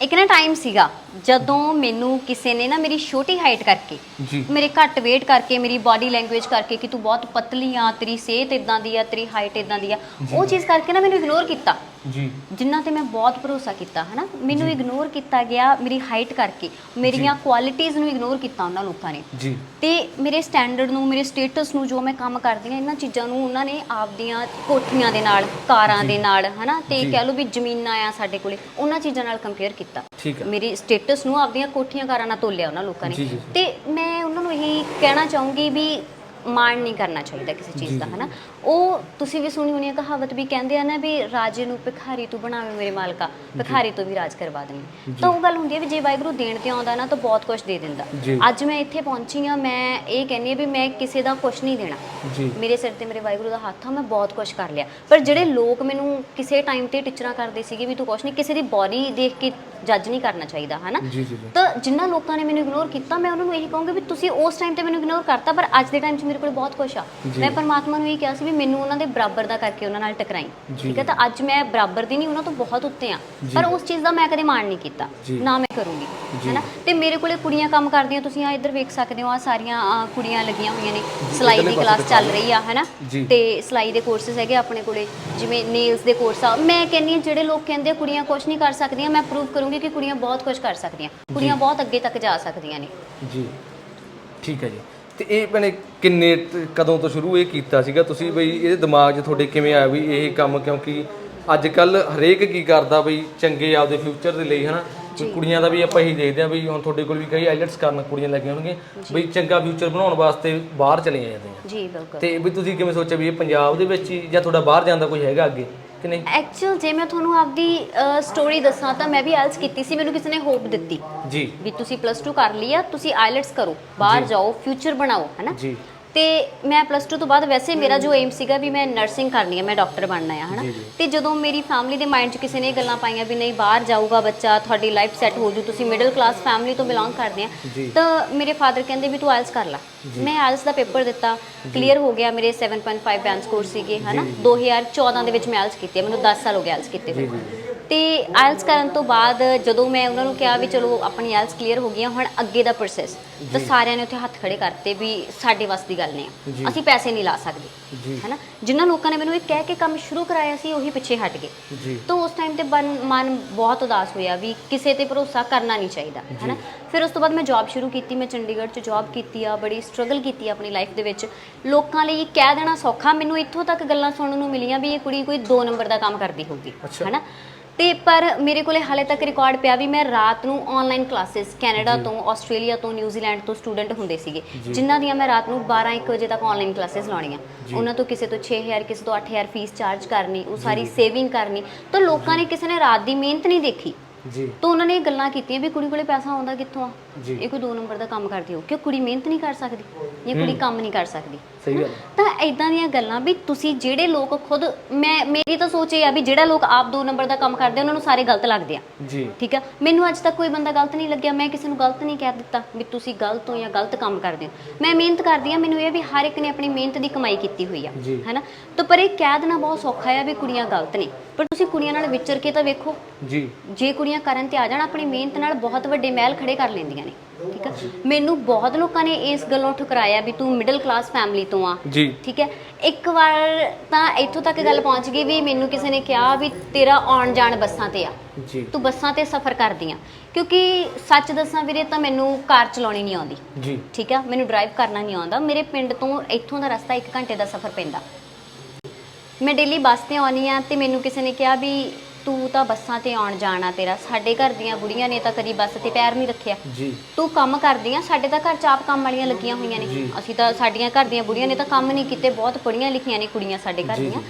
Speaker 1: ਇੱਕ ਨਾ ਟਾਈਮ ਸੀਗਾ ਜਦੋਂ ਮੈਨੂੰ ਕਿਸੇ ਨੇ ਨਾ ਮੇਰੀ ਛੋਟੀ ਹਾਈਟ ਕਰਕੇ
Speaker 2: ਜੀ।
Speaker 1: ਮੇਰੇ ਘੱਟ weight ਕਰਕੇ ਮੇਰੀ ਬਾਡੀ ਲੈਂਗੁਏਜ ਕਰਕੇ ਕਿ ਤੂੰ ਬਹੁਤ ਪਤਲੀ ਆ ਤੇਰੀ ਸਿਹਤ ਇਦਾਂ ਦੀ ਆ ਤੇਰੀ ਹਾਈਟ ਇਦਾਂ ਦੀ ਆ ਉਹ ਚੀਜ਼ ਕਰਕੇ ਨਾ ਮੈਨੂੰ ਇਗਨੋਰ ਕੀਤਾ।
Speaker 2: ਜੀ।
Speaker 1: ਜਿਨ੍ਹਾਂ ਤੇ ਮੈਂ ਬਹੁਤ ਭਰੋਸਾ ਕੀਤਾ ਹਨਾ? ਮੈਨੂੰ ਇਗਨੋਰ ਕੀਤਾ ਗਿਆ ਮੇਰੀ ਹਾਈਟ ਕਰਕੇ। ਮੇਰੀਆਂ ਕੁਆਲਿਟੀਆਂ ਨੂੰ ਇਗਨੋਰ ਕੀਤਾ ਉਹਨਾਂ ਲੋਕਾਂ ਨੇ।
Speaker 2: ਜੀ।
Speaker 1: ਤੇ ਮੇਰੇ ਸਟੈਂਡਰਡ ਨੂੰ ਮੇਰੇ ਸਟੇਟਸ ਨੂੰ ਜੋ ਮੈਂ ਕੰਮ ਕਰਦੀ ਹਾਂ ਇਹਨਾਂ ਚੀਜ਼ਾਂ ਨੂੰ ਉਹਨਾਂ ਨੇ ਆਪਦੀਆਂ ਕੋਠੀਆਂ ਦੇ ਨਾਲ ਕਾਰਾਂ ਦੇ ਨਾਲ ਹਨਾ? ਤੇ। ਕਹਿ ਲਓ ਵੀ ਜ਼ਮੀਨਾਂ ਆ ਸਾਡੇ ਕੋਲੇ ਉਹਨਾਂ ਚੀਜ਼ਾਂ ਨਾਲ ਕੰਪੇਅਰ ਕੀਤਾ। ਮੇਰੀ ਸਟੇਟਸ ਨੂੰ ਆਪਦੀਆਂ ਕੋਠੀਆਂ ਕਾਰਾਂ ਨਾਲ ਤੋਲਿਆ ਉਹਨਾਂ ਲੋਕਾਂ ਨੇ। ਤੇ ਮੈਂ ਉਹਨਾਂ ਨੂੰ ਇਹੀ ਕਹਿਣਾ ਚਾਹੂੰਗੀ ਵੀ ਮਾਣ ਨਹੀਂ ਕਰਨਾ ਚਾਹੀਦਾ ਕਿਸੇ ਚੀਜ਼ ਦਾ। ਹਨਾ? ਉਹ ਤੁਸੀਂ ਵੀ ਸੁਣੀ ਹੋਣੀ ਹੈ ਕਹਾਵਤ ਵੀ ਕਹਿੰਦੇ ਆ ਨਾ ਵੀ ਰਾਜੇ ਨੂੰ ਭਿਖਾਰੀ ਤੂੰ ਬਣਾਵੇਂ ਮੇਰੇ ਮਾਲਕਾ ਭਿਖਾਰੀ ਤੋਂ ਵੀ ਰਾਜ ਕਰਵਾ ਦੇਣੀ। ਤਾਂ ਉਹ ਗੱਲ ਹੁੰਦੀ ਹੈ ਵੀ ਜੇ ਵਾਹਿਗੁਰੂ ਦੇਣ ਤੇ ਆਉਂਦਾ ਨਾ ਤਾਂ ਬਹੁਤ ਕੁਝ ਦੇ ਦਿੰਦਾ। ਅੱਜ ਮੈਂ ਇੱਥੇ ਪਹੁੰਚੀ ਆ ਮੈਂ ਇਹ ਕਹਿੰਨੀ ਆ ਵੀ ਮੈਂ ਕਿਸੇ ਦਾ ਕੁਝ ਨਹੀਂ ਦੇਣਾ। ਮੇਰੇ ਸਿਰ ਤੇ ਮੇਰੇ ਵਾਹਿਗੁਰੂ ਦਾ ਹੱਥ ਆ ਮੈਂ ਬਹੁਤ ਕੁਝ ਕਰ ਲਿਆ। ਪਰ ਜਿਹੜੇ ਲੋਕ ਮੈਨੂੰ ਕਿਸੇ ਟਾਈਮ ਤੇ ਟੀਚਰਾਂ ਕਰਦੇ ਸੀਗੇ ਵੀ ਤੂੰ ਕੁਝ ਨਹੀਂ ਕਿਸੇ ਦੀ ਬੋਡੀ ਦੇਖ ਕੇ ਜੱਜ ਨਹੀਂ ਕਰਨਾ ਚਾਹੀਦਾ ਹਨਾ? ਤਾਂ ਜਿਨ੍ਹਾਂ ਲੋਕਾਂ ਨੇ ਮੈਨੂੰ ਇਗਨੋਰ ਕੀਤਾ ਮੈਂ ਉਹਨਾਂ ਨੂੰ ਇਹੀ ਕਹੂੰਗੀ ਵੀ ਤੁਸੀਂ ਉਸ ਟਾਈਮ ਤੇ ਮੈਨੂੰ ਇਗਨੋਰ ਕਰਤਾ ਪਰ ਅੱਜ ਦੇ ਟਾਈਮ 'ਚ ਮੇਰੇ ਕੋਲ ਬਹੁਤ ਕੁਝ ਆ। ਮੈਂ ਪਰਮਾਤਮਾ ਨੂੰ ਇਹ ਕਿਹਾ ਸੀ ਵੀ ਮੈਨੂੰ ਉਹਨਾਂ ਦੇ ਬਰਾਬਰ ਦਾ ਕਰਕੇ ਉਹਨਾਂ ਨਾਲ ਟਕਰਾਈ। ਠੀਕ ਹੈ ਤਾਂ ਅੱਜ ਮੈਂ ਬਰਾਬਰ ਦੀ ਨਹੀਂ ਉਹਨਾਂ ਤੋਂ ਬਹੁਤ ਉੱਤੇ ਆ। ਪਰ ਉਸ ਚੀਜ਼ ਦਾ ਮੈਂ ਕਦੇ ਮਾਣ ਨਹੀਂ ਕੀਤਾ। ਨਾ ਮੈਂ ਕਰੂੰਗੀ। ਹੈਨਾ? ਤੇ ਮੇਰੇ ਕੋਲੇ ਕੁੜੀਆਂ ਕੰਮ ਕਰਦੀਆਂ ਤੁਸੀਂ ਆ ਇੱਧਰ ਵੇਖ ਸਕਦੇ ਹੋ ਆ ਸਾਰੀਆਂ ਕੁੜੀਆਂ ਲੱਗੀਆਂ ਹੋਈਆਂ ਨੇ। ਸਿਲਾਈ ਦੀ ਕਲਾਸ ਚੱਲ। ਰਹੀ ਆ ਹੈਨਾ। ਤੇ ਸਿਲਾਈ ਦੇ ਕੋਰਸਸ ਹੈਗੇ ਆਪਣੇ ਕੋਲੇ ਜਿਵੇਂ ਨੇਲਸ ਦੇ ਕੋਰਸ ਆ। ਮੈਂ ਕਹਿੰਨੀ ਆ ਜਿਹੜੇ ਲੋਕ ਕਹਿੰਦੇ ਕੁੜੀਆਂ ਕੁਝ ਨਹੀਂ ਕਰ ਸਕਦੀਆਂ ਮੈਂ ਪ੍ਰੂਵ ਕਰੂੰਗੀ ਕਿ ਕੁੜੀਆਂ ਬਹੁਤ ਕੁਝ ਕਰ ਸਕਦੀਆਂ। ਕੁੜੀਆਂ ਬਹੁਤ ਅੱਗੇ ਤੱਕ ਜਾ ਸਕਦੀਆਂ ਨੇ।
Speaker 2: ਜੀ। ਠੀਕ ਹੈ ਜੀ। ਤੇ ਇਹ ਭੈਣੇ ਕਿੰਨੇ ਤ- ਕਦੋਂ ਤੋਂ ਸ਼ੁਰੂ ਇਹ ਕੀਤਾ ਸੀਗਾ? ਤੁਸੀਂ ਬਈ ਇਹਦੇ ਦਿਮਾਗ 'ਚ ਤੁਹਾਡੇ ਕਿਵੇਂ ਆਇਆ ਵੀ ਇਹ ਕੰਮ? ਕਿਉਂਕਿ ਅੱਜ ਕੱਲ ਹਰੇਕ ਕੀ ਕਰਦਾ ਬਈ ਚੰਗੇ ਆਪਦੇ ਫਿਊਚਰ ਦੇ ਲਈ ਹਨਾ? ਵੀ ਕੁੜੀਆਂ ਦਾ ਵੀ ਆਪਾਂ ਇਹੀ ਦੇਖਦੇ ਆ ਵੀ ਹੁਣ ਤੁਹਾਡੇ ਕੋਲ ਵੀ ਕਈ ਆਈਲੈਟਸ ਕਰਨ ਕੁੜੀਆਂ ਲੱਗੀਆਂ ਹੋਣਗੀਆਂ। ਬਈ ਚੰਗਾ ਫਿਊਚਰ ਬਣਾਉਣ ਵਾਸਤੇ ਬਾਹਰ ਚਲੀਆਂ ਜਾਂਦੀਆਂ।
Speaker 1: ਜੀ ਬਿਲਕੁਲ।
Speaker 2: ਤੇ ਵੀ ਤੁਸੀਂ ਕਿਵੇਂ ਸੋਚਿਆ ਵੀ ਇਹ ਪੰਜਾਬ ਦੇ ਵਿੱਚ ਹੀ ਜਾਂ ਤੁਹਾਡਾ ਬਾਹਰ ਜਾਣ ਦਾ ਕੋਈ ਹੈਗਾ ਅੱਗੇ? ਕਿ ਨਹੀਂ?
Speaker 1: ਐਕਚੁਅਲ ਜੇ ਮੈਂ ਤੁਹਾਨੂੰ ਆਪਦੀ ਸਟੋਰੀ ਦੱਸਾਂ ਤਾਂ ਮੈਂ ਵੀ ਆਇਲਸ ਕੀਤੀ ਸੀ ਮੈਨੂੰ ਕਿਸੇ ਨੇ ਹੋਪ ਦਿੱਤੀ।
Speaker 2: ਜੀ।
Speaker 1: ਵੀ ਤੁਸੀਂ ਪਲੱਸ 2 ਕਰ ਲਈ ਆ ਤੁਸੀਂ ਆਇਲਟਸ ਕਰੋ ਬਾਹਰ ਜਾਓ ਫਿਊਚਰ ਬਣਾਓ ਹੈਨਾ?
Speaker 2: ਜੀ।
Speaker 1: ਤੇ ਮੈਂ ਪਲੱਸ 2 ਤੋਂ ਬਾਅਦ ਵੈਸੇ ਮੇਰਾ ਜੋ ਏਮ ਸੀਗਾ ਵੀ ਮੈਂ ਨਰਸਿੰਗ ਕਰਨੀ ਹੈ ਮੈਂ ਡਾਕਟਰ ਬਣਨਾ ਹੈ ਹਨਾ। ਤੇ ਜਦੋਂ ਮੇਰੀ ਫੈਮਿਲੀ ਦੇ ਮਾਈਂਡ 'ਚ ਕਿਸੇ ਨੇ ਇਹ ਗੱਲਾਂ ਪਾਈਆਂ ਵੀ ਨਹੀਂ ਬਾਹਰ ਜਾਊਗਾ ਬੱਚਾ ਤੁਹਾਡੀ ਲਾਈਫ ਸੈੱਟ ਹੋ ਜੂ ਤੁਸੀਂ ਮਿਡਲ ਕਲਾਸ ਫੈਮਿਲੀ ਤੋਂ ਬਿਲੋਂਗ ਕਰਦੇ ਆ। ਤਾਂ ਮੇਰੇ ਫਾਦਰ ਕਹਿੰਦੇ ਵੀ ਤੂੰ ਆਇਲਸ ਕਰ ਲੈ। ਮੈਂ ਆਇਲਸ ਦਾ ਪੇਪਰ ਦਿੱਤਾ ਕਲੀਅਰ ਹੋ ਗਿਆ ਮੇਰੇ 7.5 ਬੈਂਡ ਸਕੋਰ ਸੀਗੇ ਹਨਾ? 2014 ਦੇ ਵਿੱਚ ਮੈਂ ਆਇਲਸ ਕੀਤੀ ਮੈਨੂੰ 10 ਸਾਲ ਹੋ ਗਏ ਆਇਲਸ ਕੀਤੇ ਹੋਏ। ਤੇ ਆਇਲਸ ਕਰਨ ਤੋਂ ਬਾਅਦ ਜਦੋਂ ਮੈਂ ਉਹਨਾਂ ਨੂੰ ਕਿਹਾ ਵੀ ਚਲੋ ਆਪਣੀ ਆਇਲਸ ਕਲੀਅਰ ਹੋ ਗਈਆਂ ਹੁਣ ਅੱਗੇ ਦਾ ਪ੍ਰੋਸੈਸ ਤਾਂ ਸਾਰਿਆਂ ਨੇ ਉੱਥੇ ਹੱਥ ਖੜੇ ਕਰਤੇ ਵੀ ਸਾਡੇ ਵੱਸ ਦੀ ਗੱਲ ਨਹੀਂ। ਆ। ਅਸੀਂ ਪੈਸੇ ਨਹੀਂ ਲਾ ਸਕਦੇ ਹੈਨਾ? ਜਿਨ੍ਹਾਂ ਲੋਕਾਂ ਨੇ ਮੈਨੂੰ ਇਹ ਕਹਿ ਕੇ ਕੰਮ ਸ਼ੁਰੂ ਕਰਾਇਆ ਸੀ ਉਹੀ ਪਿੱਛੇ ਹਟ ਗਏ। ਤਾਂ ਉਸ ਟਾਈਮ ਤੇ ਮਨ ਬਹੁਤ ਉਦਾਸ ਹੋਇਆ ਵੀ ਕਿਸੇ ਤੇ ਭਰੋਸਾ ਕਰਨਾ ਨਹੀਂ ਚਾਹੀਦਾ ਹੈਨਾ? ਫਿਰ ਉਸ ਤੋਂ ਬਾਅਦ ਮੈਂ ਜੌਬ ਸ਼ੁਰੂ ਕੀਤੀ ਮੈਂ ਚੰਡੀਗੜ੍ਹ 'ਚ ਜੌਬ ਕੀਤੀ ਆ ਬੜੀ ਸਟਰਗਲ ਕੀਤੀ ਆਪਣੀ ਲਾਈਫ ਦੇ ਵਿੱਚ। ਲੋਕਾਂ ਲਈ ਕਹਿ ਦੇਣਾ ਸੌਖਾ ਮੈਨੂੰ ਇੱਥੋਂ ਤੱਕ ਗੱਲਾਂ ਸੁਣਨ ਨੂੰ ਮਿਲੀਆਂ ਵੀ ਇਹ ਕੁੜੀ ਕੋਈ 2 ਨੰਬਰ ਦਾ ਕੰਮ ਕਰਦੀ ਹੋਊਗੀ। ਹੈਨਾ? ਤੇ ਪਰ ਮੇਰੇ ਕੋਲੇ ਹਾਲੇ ਤੱਕ ਰਿਕਾਰਡ ਪਿਆ ਵੀ ਮੈਂ ਰਾਤ ਨੂੰ ਆਨਲਾਈਨ ਕਲਾਸਿਸ ਕੈਨੇਡਾ ਤੋਂ ਆਸਟ੍ਰੇਲੀਆ ਤੋਂ ਨਿਊਜ਼ੀਲੈਂਡ ਤੋਂ ਸਟੂਡੈਂਟ ਹੁੰਦੇ ਸੀਗੇ। ਜਿਨ੍ਹਾਂ ਦੀਆਂ ਮੈਂ ਰਾਤ ਨੂੰ 12 1 ਵਜੇ ਤੱਕ ਆਨਲਾਈਨ ਕਲਾਸਿਸ ਲਾਉਣੀਆਂ। ਉਹਨਾਂ ਤੋਂ ਕਿਸੇ ਤੋਂ 6000 ਕਿਸੇ ਤੋਂ 8000 ਫੀਸ ਚਾਰਜ ਕਰਨੀ ਉਹ ਸਾਰੀ ਸੇਵਿੰਗ ਕਰਨੀ। ਤਾਂ ਲੋਕਾਂ ਨੇ ਕਿਸੇ ਨੇ ਰਾਤ ਦੀ ਮਿਹਨਤ ਨਹੀਂ ਦੇਖੀ।
Speaker 2: ਜੀ।
Speaker 1: ਤਾਂ ਉਹਨਾਂ ਨੇ ਇਹ ਗੱਲਾਂ ਕੀਤੀਆਂ ਵੀ ਕੁੜੀ ਕੋਲੇ ਪੈਸਾ ਆਉਂਦਾ ਕਿੱਥੋਂ ਆ?
Speaker 2: ਜੀ।
Speaker 1: ਇਹ ਕੋਈ 2 ਨੰਬਰ ਦਾ ਕੰਮ ਕਰਦੀ ਹੋ। ਕਿ ਕੁੜੀ ਮਿਹਨਤ ਨਹੀਂ ਕਰ ਸਕਦੀ? ਜਾਂ ਕੁੜੀ ਕੰਮ ਨਹੀਂ ਕਰ ਸਕਦੀ?
Speaker 2: ਸਹੀ ਗੱਲ
Speaker 1: ਤਾਂ ਇਦਾਂ ਦੀਆਂ ਗੱਲਾਂ ਵੀ ਤੁਸੀਂ ਜਿਹੜੇ ਲੋਕ ਖੁਦ ਮੈਂ ਮੇਰੀ ਤਾਂ ਸੋਚ ਇਹ ਆ ਵੀ ਜਿਹੜਾ ਲੋਕ ਆਪ 2 ਨੰਬਰ ਦਾ ਕੰਮ ਕਰਦੇ ਆ, ਉਹਨਾਂ ਨੂੰ ਸਾਰੇ ਗਲਤ ਲੱਗਦੇ ਆ।
Speaker 2: ਜੀ।
Speaker 1: ਠੀਕ ਆ? ਮੈਨੂੰ ਅੱਜ ਤੱਕ ਕੋਈ ਬੰਦਾ ਗਲਤ ਨਹੀਂ ਲੱਗਿਆ। ਮੈਂ ਕਿਸੇ ਨੂੰ ਗਲਤ ਨਹੀਂ ਕਹਿ ਦਿੱਤਾ ਵੀ ਤੁਸੀਂ ਗਲਤ ਹੋ ਜਾਂ ਗਲਤ ਕੰਮ ਕਰਦੇ ਹੋ। ਮੈਂ ਮਿਹਨਤ ਕਰਦੀ ਆ ਮੈਨੂੰ ਇਹ ਵੀ ਹਰ ਇੱਕ ਨੇ ਆਪਣੀ ਮਿਹਨਤ ਦੀ ਕਮਾਈ ਕੀਤੀ ਹੋਈ ਆ।
Speaker 2: ਜੀ।
Speaker 1: ਹੈਨਾ? ਤਾਂ ਪਰ ਇਹ ਕਹਿ ਦੇਣਾ ਬਹੁਤ ਸੌਖਾ ਆ ਵੀ ਕੁੜੀਆਂ ਗਲਤ ਨੇ। ਪਰ ਤੁਸੀਂ ਕੁੜੀਆਂ ਨਾਲ ਵਿਚਰ ਕੇ ਤਾਂ ਵੇਖੋ।
Speaker 2: ਜੀ।
Speaker 1: ਜੇ ਕੁੜੀਆਂ ਕਰਨ ਤੇ ਆ ਜਾਣ ਆਪਣੀ ਮਿਹਨਤ ਨਾਲ ਬਹੁਤ ਵੱਡੇ ਮਹਿਲ ਖੜੇ ਕਰ ਲੈਂਦੀਆਂ ਨੇ। ਠੀਕ ਆ? ਮੈਨੂੰ ਬਹੁਤ ਲੋਕਾਂ ਨੇ ਇਸ ਗੱਲੋਂ ਠੁਕਰਾਇਆ ਵੀ ਤੂੰ ਮਿਡਲ ਕਲਾਸ ਫੈਮਿਲੀ ਤੋਂ ਆ।
Speaker 2: ਜੀ।
Speaker 1: ਠੀਕ ਹੈ ਇੱਕ ਵਾਰ ਤਾਂ ਇੱਥੋਂ ਤੱਕ ਗੱਲ ਪਹੁੰਚ ਗਈ ਵੀ ਮੈਨੂੰ ਕਿਸੇ ਨੇ ਕਿਹਾ ਵੀ ਤੇਰਾ ਆਉਣ ਜਾਣ ਬੱਸਾਂ ਤੇ ਆ।
Speaker 2: ਜੀ।
Speaker 1: ਤੂੰ ਬੱਸਾਂ ਤੇ ਸਫ਼ਰ ਕਰਦੀ ਆ ਕਿਉਂਕਿ ਸੱਚ ਦੱਸਾਂ ਵੀਰੇ ਤਾਂ ਮੈਨੂੰ ਕਾਰ ਚਲਾਉਣੀ ਨਹੀਂ ਆਉਂਦੀ।
Speaker 2: ਜੀ।
Speaker 1: ਠੀਕ ਆ? ਮੈਨੂੰ ਡਰਾਈਵ ਕਰਨਾ ਨਹੀਂ ਆਉਂਦਾ। ਮੇਰੇ ਪਿੰਡ ਤੋਂ ਇੱਥੋਂ ਦਾ ਰਸਤਾ 1 ਘੰਟੇ ਦਾ ਸਫ਼ਰ ਪੈਂਦਾ। ਮੈਂ ਡੇਲੀ ਬੱਸ ਤੇ ਆਉਣੀ ਆ ਤੇ ਮੈਨੂੰ ਕਿਸੇ ਨੇ ਕਿਹਾ ਵੀ ਤੂੰ ਤਾਂ ਬੱਸਾਂ ਤੇ ਆਉਣ ਜਾਣਾ ਤੇਰਾ। ਸਾਡੇ ਘਰ ਦੀਆਂ ਬੁੜੀਆਂ ਨੇ ਤਾਂ ਕਦੀ ਬੱਸ ਤੇ ਪੈਰ ਨਹੀਂ ਰੱਖਿਆ।
Speaker 2: ਜੀ।
Speaker 1: ਤੂੰ ਕੰਮ ਕਰਦੀ ਆ ਸਾਡੇ ਤਾਂ ਘਰ ਚ ਆਪ ਕੰਮ ਵਾਲੀਆਂ ਲੱਗੀਆਂ ਹੋਈਆਂ ਨੇ। ਅਸੀਂ ਤਾਂ ਸਾਡੀਆਂ ਘਰ ਦੀਆਂ ਬੁੜੀਆਂ ਨੇ ਤਾਂ ਕੰਮ ਨਹੀਂ ਕੀਤੇ ਬਹੁਤ ਪੜੀਆਂ ਲਿਖੀਆਂ ਨੇ ਕੁੜੀਆਂ ਸਾਡੇ ਘਰ ਦੀਆਂ।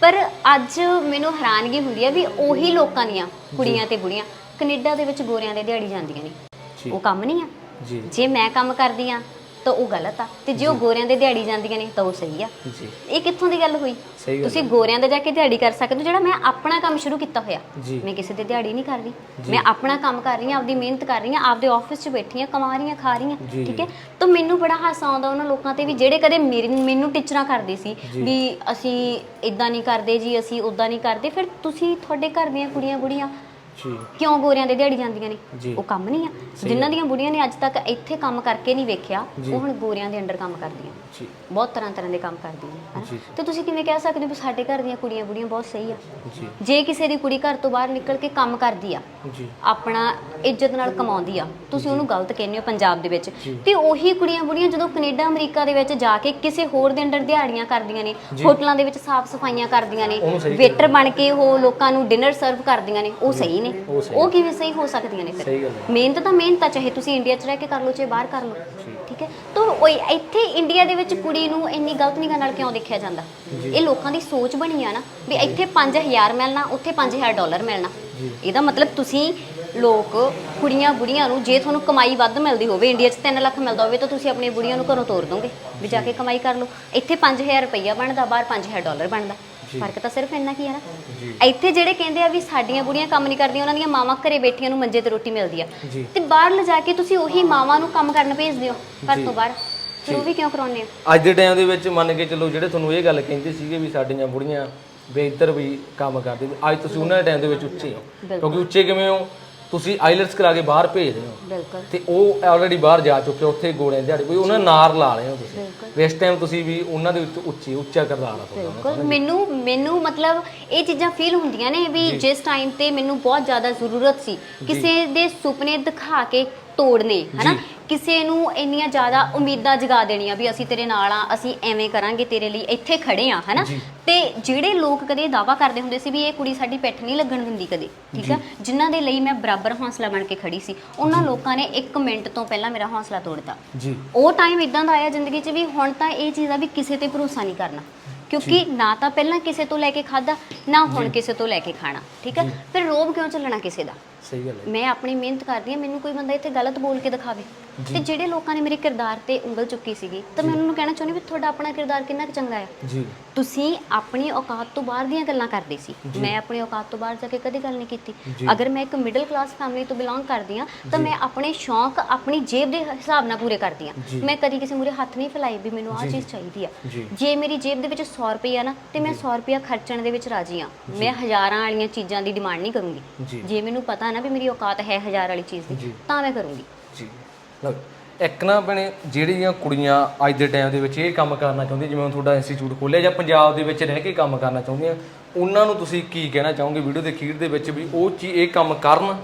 Speaker 1: ਪਰ ਅੱਜ ਮੈਨੂੰ ਹੈਰਾਨਗੀ ਹੁੰਦੀ ਆ ਵੀ ਉਹੀ ਲੋਕਾਂ ਦੀਆਂ ਕੁੜੀਆਂ ਤੇ ਬੁੜੀਆਂ ਕੈਨੇਡਾ ਦੇ ਵਿੱਚ ਗੋਰਿਆਂ ਦੇ ਦਿਹਾੜੀ ਜਾਂਦੀਆਂ ਨੇ। ਉਹ ਕੰਮ ਨਹੀਂ ਆ।
Speaker 2: ਜੀ।
Speaker 1: ਜੇ ਮੈਂ ਕੰਮ ਕਰਦੀ ਆ ਤਾਂ ਉਹ ਗਲਤ ਆ। ਤੇ ਜੇ ਉਹ ਗੋਰਿਆਂ ਦੇ ਦਿਹਾੜੀ ਜਾਂਦੀਆਂ ਨੇ ਤਾਂ ਉਹ ਸਹੀ ਆ।
Speaker 2: ਜੀ।
Speaker 1: ਇਹ ਕਿੱਥੋਂ ਦੀ ਗੱਲ ਹੋਈ?
Speaker 2: ਸਹੀ ਗੱਲ
Speaker 1: ਤੁਸੀਂ ਗੋਰਿਆਂ ਦੇ ਜਾ ਕੇ ਦਿਹਾੜੀ ਕਰ ਸਕਦੇ ਹੋ ਜਿਹੜਾ ਮੈਂ ਆਪਣਾ ਕੰਮ ਸ਼ੁਰੂ ਕੀਤਾ ਹੋਇਆ।
Speaker 2: ਜੀ।
Speaker 1: ਮੈਂ ਕਿਸੇ ਦੇ ਦਿਹਾੜੀ ਨਹੀਂ ਕਰ ਰਹੀ। ਮੈਂ ਆਪਣਾ ਕੰਮ ਕਰ ਰਹੀ ਹਾਂ ਆਪਦੀ ਮਿਹਨਤ ਕਰ ਰਹੀ ਹਾਂ ਆਪਦੇ ਆਫਿਸ 'ਚ ਬੈਠੀ ਹਾਂ ਕਮਾ ਰਹੀ ਹਾਂ ਖਾ ਰਹੀ ਹਾਂ
Speaker 2: ਜੀ,
Speaker 1: ਠੀਕ। ਹੈ? ਤਾਂ ਮੈਨੂੰ ਬੜਾ ਹਾਸਾ ਆਉਂਦਾ ਉਹਨਾਂ ਲੋਕਾਂ ਤੇ ਵੀ ਜਿਹੜੇ ਕਦੇ ਮੇਰੀ ਮੈਨੂੰ ਟੀਚਰਾਂ ਕਰਦੇ ਸੀ
Speaker 2: ਜੀ।
Speaker 1: ਵੀ ਅਸੀਂ ਇਦਾਂ ਨਹੀਂ ਕਰਦੇ ਜੀ ਅਸੀਂ ਉਦਾਂ ਨਹੀਂ ਕਰਦੇ। ਫਿਰ ਤੁਸੀਂ ਤੁਹਾਡੇ ਘਰ ਦੀਆਂ ਕੁੜੀਆਂ ਬੁੜੀਆਂ
Speaker 2: ਜੀ।
Speaker 1: ਕਿਉਂ ਗੋਰਿਆਂ ਦੇ ਦਿਹਾੜੀ ਜਾਂਦੀਆਂ ਨੇ?
Speaker 2: ਜੀ।
Speaker 1: ਉਹ ਕੰਮ ਨਹੀਂ ਆ। ਜਿਨ੍ਹਾਂ ਦੀਆਂ ਬੁੜੀਆਂ ਨੇ ਅੱਜ ਤੱਕ ਇੱਥੇ ਕੰਮ ਕਰਕੇ ਨਹੀਂ ਵੇਖਿਆ ਉਹ ਹੁਣ ਗੋਰਿਆਂ ਦੇ ਅੰਡਰ ਕੰਮ ਕਰਦੀਆਂ
Speaker 2: ਜੀ।
Speaker 1: ਬਹੁਤ ਤਰ੍ਹਾਂ ਤਰ੍ਹਾਂ ਦੇ ਕੰਮ ਕਰਦੀਆਂ ਨੇ
Speaker 2: ਜੀ।
Speaker 1: ਹਨਾ ਤੇ ਤੁਸੀਂ ਕਿਵੇਂ ਕਹਿ ਸਕਦੇ ਹੋ ਵੀ ਸਾਡੇ ਘਰ ਦੀਆਂ ਕੁੜੀਆਂ ਬੁੜੀਆਂ ਬਹੁਤ ਸਹੀ ਆ?
Speaker 2: ਜੀ।
Speaker 1: ਜੇ ਕਿਸੇ ਦੀ ਕੁੜੀ ਘਰ ਤੋਂ ਬਾਹਰ ਨਿਕਲ ਕੇ ਕੰਮ ਕਰਦੀ ਆ
Speaker 2: ਜੀ।
Speaker 1: ਆਪਣਾ ਇੱਜ਼ਤ ਨਾਲ ਕਮਾਉਂਦੀ ਆ ਤੁਸੀਂ ਉਹਨੂੰ ਗਲਤ ਕਹਿੰਦੇ ਹੋ ਪੰਜਾਬ ਦੇ ਵਿੱਚ। ਤੇ ਉਹੀ ਕੁੜੀਆਂ ਬੁੜੀਆਂ ਜਦੋਂ ਕੈਨੇਡਾ ਅਮਰੀਕਾ ਦੇ ਵਿੱਚ ਜਾ ਕੇ ਕਿਸੇ ਹੋਰ ਦੇ ਅੰਡਰ ਦਿਹਾੜੀਆਂ ਕਰਦੀਆਂ ਨੇ ਹੋਟਲਾਂ ਦੇ ਵਿੱਚ ਸਾਫ਼ ਸਫਾਈਆਂ ਕਰਦੀਆਂ ਨੇ
Speaker 2: ਉਹਨੂੰ ਸਹੀ
Speaker 1: ਵੇਟਰ ਬਣ ਕੇ ਉਹ ਲੋਕਾਂ ਨੂੰ ਡਿਨਰ ਸਰਵ ਕਰਦੀਆਂ ਨੇ ਉਹ ਸਹੀ ਨੇ
Speaker 2: ਉਹ ਸਹੀ
Speaker 1: ਉਹ ਕਿਵੇਂ ਸਹੀ ਹੋ ਸਕਦੀਆਂ ਨੇ
Speaker 2: ਸਹੀ
Speaker 1: ਫਿਰ
Speaker 2: ਗੱਲ ਹੈ।
Speaker 1: ਮਿਹਨਤ ਤਾਂ ਮਿਹਨਤ ਆ ਚਾਹੇ ਤੁਸੀਂ ਇੰਡੀਆ 'ਚ ਰਹਿ ਕੇ ਕਰ ਲਓ ਚਾਹੇ ਬਾਹਰ ਕਰ ਲਓ। ਠੀਕ। ਹੈ? ਤਾਂ ਉਹ ਇੱਥੇ ਇੰਡੀਆ ਦੇ ਵਿੱਚ ਕੁੜੀ ਨੂੰ ਇੰਨੀ ਗਲਤ ਨਿਗਾਹ ਨਾਲ ਕਿਉਂ ਦੇਖਿਆ ਜਾਂਦਾ? ਇਹ ਲੋਕਾਂ ਦੀ ਸੋਚ ਬਣੀ ਆ ਨਾ ਵੀ ਇੱਥੇ 5000 ਮਿਲਣਾ ਉੱਥੇ 5000 ਡਾਲਰ ਮਿਲਣਾ। ਇਹਦਾ ਮਤਲਬ ਤੁਸੀਂ ਲੋਕ ਕੁੜੀਆਂ ਬੁੜੀਆਂ ਨੂੰ ਜੇ ਤੁਹਾਨੂੰ ਕਮਾਈ ਵੱਧ ਮਿਲਦੀ ਹੋਵੇ ਇੰਡੀਆ 'ਚ 3 ਲੱਖ ਮਿਲਦਾ ਹੋਵੇ ਤਾਂ ਤੁਸੀਂ ਆਪਣੀਆਂ ਬੁੜੀਆਂ ਨੂੰ ਘਰੋਂ ਤੋਰ ਦੋਗੇ ਵੀ ਜਾ ਕੇ ਕਮਾਈ ਕਰ ਲਓ। ਇੱਥੇ 5000 ਰੁਪਈਆ ਬਣਦਾ ਬਾਹਰ 5000 ਡਾਲਰ ਬਣਦਾ। ਫ਼ਰਕ ਤਾਂ ਸਿਰਫ ਇੰਨਾ ਕੀ ਹੈ ਨਾ। ਇੱਥੇ ਜਿਹੜੇ ਕਹਿੰਦੇ ਆ ਵੀ ਸਾਡੀਆਂ ਬੁੜੀਆਂ ਕੰਮ ਨਹੀਂ ਕਰਦੀਆਂ ਉਹਨਾਂ ਦੀਆਂ ਮਾਵਾਂ ਘਰੇ ਬੈਠੀਆਂ ਨੂੰ ਮੰਜੇ ਤੇ ਰੋਟੀ ਮਿਲਦੀ ਆ। ਤੇ ਬਾਹਰ ਲਿਜਾ ਕੇ ਤੁਸੀਂ ਉਹੀ ਮਾਵਾਂ ਨੂੰ ਕੰਮ ਕਰਨ ਭੇਜਦੇ ਹੋ ਘਰ ਤੋਂ ਬਾਹਰ। ਫਿਰ ਉਹ ਵੀ ਕਿਉਂ ਕਰਾਉਂਦੇ ਹੋ
Speaker 2: ਅੱਜ ਦੇ ਟਾਈਮ ਦੇ ਵਿੱਚ ਮੰਨ ਕੇ ਚੱਲੋ ਜਿਹੜੇ ਤੁਹਾਨੂੰ ਇਹ ਗੱਲ ਕਹਿੰਦੇ ਸੀਗੇ ਵੀ ਸਾਡੀਆਂ ਬੁੜੀਆਂ ਬੇਹਤਰ ਵੀ ਕੰਮ ਕਰਦੀ ਅੱਜ ਤੁਸੀਂ ਉਹਨਾਂ ਦੇ ਟਾਈਮ ਦੇ ਵਿੱਚ ਉੱਚੇ ਹੋ। ਕਿਉਂਕਿ ਉੱਚੇ ਕਿਵੇਂ ਹੋ? ਤੁਸੀਂ ਆਈਲੈਟਸ ਕਰਾ ਕੇ ਬਾਹਰ ਭੇਜ ਰਹੇ ਹੋ।
Speaker 1: ਬਿਲਕੁਲ।
Speaker 2: ਤੇ ਉਹ ਆਲਰੇਡੀ ਬਾਹਰ ਜਾ ਚੁੱਕੇ ਉੱਥੇ ਗੋੜਿਆਂ ਦਿਹਾੜੇ ਕੋਈ ਉਹਨਾਂ ਨਾਰ ਲਾ ਰਹੇ ਹੋ ਤੁਸੀਂ।
Speaker 1: ਬਿਲਕੁਲ।
Speaker 2: ਵੀ ਇਸ ਟਾਈਮ ਤੁਸੀਂ ਵੀ ਉਹਨਾਂ ਦੇ ਵਿੱਚ ਉੱਚੇ ਉੱਚਾ ਕਰਦਾਰ ਆ ਤੁਹਾਡਾ
Speaker 1: ਬਿਲਕੁਲ। ਮੈਨੂੰ ਮੈਨੂੰ ਮਤਲਬ ਇਹ ਚੀਜ਼ਾਂ ਫੀਲ ਹੁੰਦੀਆਂ ਨੇ ਵੀ ਜਿਸ ਟਾਈਮ ਤੇ ਮੈਨੂੰ ਬਹੁਤ ਜ਼ਿਆਦਾ ਜ਼ਰੂਰਤ ਸੀ ਕਿਸੇ ਦੇ ਸੁਪਨੇ ਦਿਖਾ ਕੇ ਤੋੜਨੇ ਹਨਾ? ਕਿਸੇ ਨੂੰ ਇੰਨੀਆਂ ਜ਼ਿਆਦਾ ਉਮੀਦਾਂ ਜਗਾ ਦੇਣੀਆਂ ਵੀ ਅਸੀਂ ਤੇਰੇ ਨਾਲ ਆ ਅਸੀਂ ਐਵੇਂ ਕਰਾਂਗੇ ਤੇਰੇ ਲਈ ਇੱਥੇ ਖੜੇ ਆ ਹਨਾ? ਤੇ ਜਿਹੜੇ ਲੋਕ ਕਦੇ ਦਾਵਾ ਕਰਦੇ ਹੁੰਦੇ ਸੀ ਵੀ ਇਹ ਕੁੜੀ ਸਾਡੀ ਪਿੱਠ ਨਹੀਂ ਲੱਗਣ ਦਿੰਦੀ ਕਦੇ ਠੀਕ ਆ? ਜਿਨ੍ਹਾਂ ਦੇ ਲਈ ਮੈਂ ਬਰਾਬਰ ਹੌਸਲਾ ਬਣ ਕੇ ਖੜੀ ਸੀ ਉਹਨਾਂ ਲੋਕਾਂ ਨੇ 1 ਮਿੰਟ ਤੋਂ ਪਹਿਲਾਂ ਮੇਰਾ ਹੌਸਲਾ ਤੋੜਤਾ।
Speaker 2: ਜੀ।
Speaker 1: ਉਹ ਟਾਈਮ ਇਦਾਂ ਦਾ ਆਇਆ ਜ਼ਿੰਦਗੀ 'ਚ ਵੀ ਹੁਣ ਤਾਂ ਇਹ ਚੀਜ਼ ਆ ਵੀ ਕਿਸੇ ਤੇ ਭਰੋਸਾ ਨਹੀਂ ਕਰਨਾ। ਕਿਉਂਕਿ ਨਾ ਤਾਂ ਪਹਿਲਾਂ ਕਿਸੇ ਤੋਂ ਲੈ ਕੇ ਖਾਦਾ ਨਾ ਹੁਣ ਕਿਸੇ ਤੋਂ ਲੈ ਕੇ ਖਾਣਾ ਠੀਕ ਹੈ ਫਿਰ ਰੋਬ ਕਿਉਂ ਚੱਲਣਾ ਕਿਸੇ ਦਾ?
Speaker 2: ਸਹੀ ਗੱਲ ਹੈ।
Speaker 1: ਮੈਂ ਆਪਣੀ ਮਿਹਨਤ ਕਰਦੀ ਹਾਂ ਮੈਨੂੰ ਕੋਈ ਬੰਦਾ ਇੱਥੇ ਗਲਤ ਬੋਲ ਕੇ ਦਿਖਾਵੇ। ਤੇ ਜਿਹੜੇ ਲੋਕਾਂ ਨੇ ਮੇਰੇ ਕਿਰਦਾਰ ਤੇ ਉਂਗਲ ਚੁੱਕੀ ਸੀਗੀ ਤਾਂ ਮੈਂ ਉਹਨਾਂ ਨੂੰ ਕਹਿਣਾ ਚਾਹੁੰਦੀ ਵੀ ਤੁਹਾਡਾ ਆਪਣਾ ਕਿਰਦਾਰ ਕਿੰਨਾ ਚੰਗਾ ਹੈ।
Speaker 2: ਜੀ।
Speaker 1: ਤੁਸੀਂ ਆਪਣੀ ਔਕਾਤ ਤੋਂ ਬਾਹਰ ਦੀਆਂ ਗੱਲਾਂ ਕਰਦੇ ਸੀ। ਮੈਂ ਆਪਣੀ ਔਕਾਤ ਤੋਂ ਬਾਹਰ ਜਾ ਕੇ ਕਦੇ ਗੱਲ ਨਹੀਂ ਕੀਤੀ। ਅਗਰ ਮੈਂ ਇੱਕ ਮਿਡਲ ਕਲਾਸ ਫੈਮਿਲੀ ਤੋਂ ਬਿਲੋਂਗ ਕਰਦੀ ਹਾਂ ਤਾਂ ਮੈਂ ਆਪਣੇ ਸ਼ੌਂਕ ਆਪਣੀ ਜੇਬ ਦੇ ਹਿਸਾਬ ਨਾਲ ਪੂਰੇ ਕਰਦੀ ਹਾਂ। ਮੈਂ ਕਦੀ ਕਿਸੇ ਮੂਰੇ ਹੱਥ ਨਹੀਂ ਫੈਲਾਈ ਵੀ ਮੈਨੂੰ ਆਹ ਚੀਜ਼ ਚਾਹੀਦੀ ਆ।
Speaker 2: ਜੀ।
Speaker 1: ਮੇਰੀ ਜੇਬ ਦੇ ਵਿੱਚ 100 ਰੁਪਏ ਆ ਨਾ ਤੇ ਮੈਂ 100 ਰੁਪਏ ਖਰਚਣ ਦੇ ਵਿੱਚ ਰਾਜੀ ਆ ਮੈਂ ਹਜ਼ਾਰਾਂ ਵਾਲੀਆਂ ਚੀਜ਼ਾਂ ਦੀ ਡਿਮਾਂਡ ਨਹੀਂ। ਕਰੂੰਗੀ। ਜੇ ਮੈਨੂੰ ਪਤਾ ਨਾ ਵੀ ਮੇਰੀ ਔਕਾਤ ਹੈ ਹਜ਼ਾਰ ਵਾਲੀ ਚੀਜ਼ ਦੀ ਤਾਂ ਮੈਂ ਕਰੂੰਗੀ।
Speaker 2: ਜੀ। ਲਓ, ਇੱਕ ਨਾ ਭੈਣੇ ਜਿਹੜੀਆਂ ਕੁੜੀਆਂ ਅੱਜ ਦੇ ਟਾਈਮ ਦੇ ਵਿੱਚ ਇਹ ਕੰਮ ਕਰਨਾ ਚਾਹੁੰਦੀਆਂ ਜਿਵੇਂ ਹੁਣ ਤੁਹਾਡਾ ਇੰਸਟੀਚਿਊਟ ਖੋਲਿਆ ਜਾਂ ਪੰਜਾਬ ਦੇ ਵਿੱਚ ਰਹਿ ਕੇ ਕੰਮ ਕਰਨਾ ਚਾਹੁੰਦੀਆਂ ਉਹਨਾਂ ਨੂੰ ਤੁਸੀਂ ਕੀ ਕਹਿਣਾ ਚਾਹੋਗੇ? ਵੀਡੀਓ ਦੇ ਅਖੀਰ ਦੇ ਵਿੱਚ ਵੀ ਉਹ ਚੀ ਇਹ ਕੰਮ ਕਰਨ